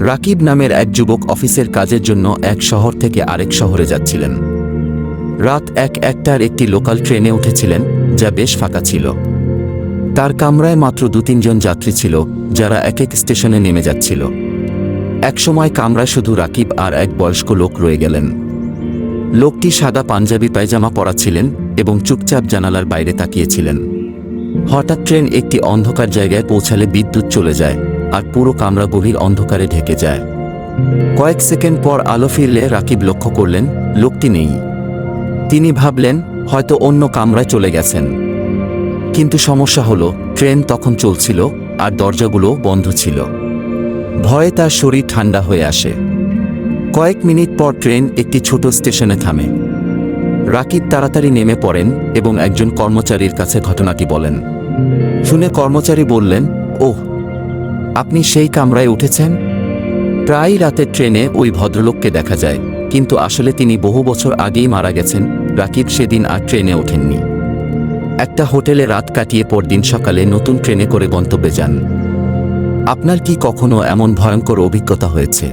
রাকিব নামের এক যুবক অফিসের কাজের জন্য এক শহর থেকে আরেক শহরে যাচ্ছিলেন। রাত এক একটার একটি লোকাল ট্রেনে উঠেছিলেন, যা বেশ ফাঁকা ছিল। তার কামরায় মাত্র দু তিনজন যাত্রী ছিল, যারা এক এক স্টেশনে নেমে যাচ্ছিল। একসময় কামরায় শুধু রাকিব আর এক বয়স্ক লোক রয়ে গেলেন। লোকটি সাদা পাঞ্জাবি পায়জামা পরা ছিলেন এবং চুপচাপ জানালার বাইরে তাকিয়েছিলেন। হঠাৎ ট্রেন একটি অন্ধকার জায়গায় পৌঁছালে বিদ্যুৎ চলে যায়। আর পুরো কামরা গভীর অন্ধকারে ঢেকে যায়। কয়েক সেকেন্ড পর আলো ফিরলে রাকিব লক্ষ্য করলেন, লোকটি নেই। তিনি ভাবলেন, হয়তো অন্য কামরায় চলে গেছেন। কিন্তু সমস্যা হলো, ট্রেন তখন চলছিল আর দরজাগুলো বন্ধ ছিল। ভয়ে তার শরীর ঠান্ডা হয়ে আসে। কয়েক মিনিট পর ট্রেন একটি ছোট স্টেশনে থামে। রাকিব তাড়াতাড়ি নেমে পড়েন এবং একজন কর্মচারীর কাছে ঘটনাটি বলেন। শুনে কর্মচারী বললেন, ওহ আপনি সেই কামরায় উঠেছেন? প্রায় রাতে ট্রেনে ওই ভদ্রলোককে দেখা যায়, কিন্তু আসলে তিনি বহু বছর আগেই মারা গেছেন, রাকিব সেদিন আর ট্রেনে ওঠেননি। একটা হোটেলে রাত কাটিয়ে পরদিন সকালে নতুন ট্রেনে করে গন্তব্যে যান। আপনার কি কখনো এমন ভয়ঙ্কর অভিজ্ঞতা হয়েছে?